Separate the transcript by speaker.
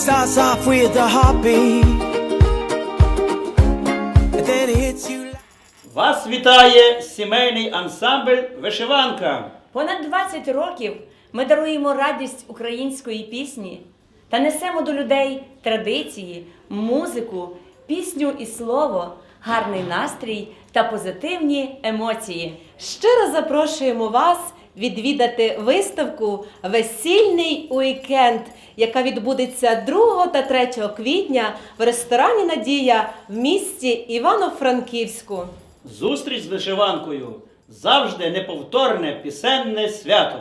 Speaker 1: starts off with a heartbeat, and then it hits you.
Speaker 2: Вас вітає сімейний ансамбль Вишиванка.
Speaker 3: Понад 20 років ми даруємо радість української пісні та несемо до людей традиції, музику, пісню і слово, гарний настрій та позитивні емоції.
Speaker 4: Щиро запрошуємо вас відвідати виставку Весільний уікенд, яка відбудеться 2 та 3 квітня в ресторані Надія в місті Івано-Франківську.
Speaker 2: Зустріч з вишиванкою завжди неповторне пісенне свято.